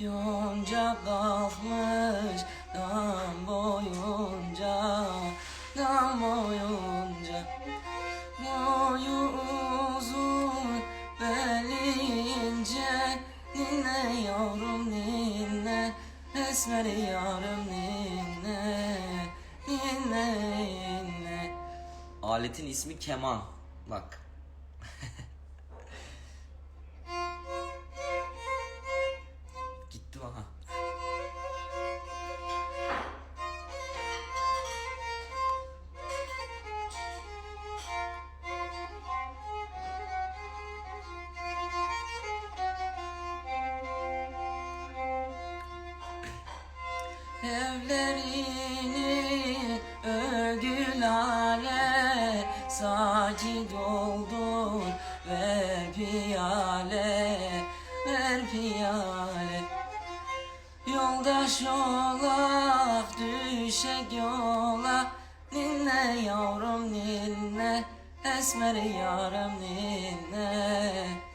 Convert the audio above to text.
Yonca kalkmış dam boyunca Dam boyunca. Boyu uzun beli ince Ninne yavrum ninne Esmer yavrum ninne Ninne ninne Aletin ismi keman Bak. Evlerini ödül ale Sacid oldur ver piyale Ver piyale. Yoldaş olak düşek yola Ninne yavrum ninne Esmer yarım ninne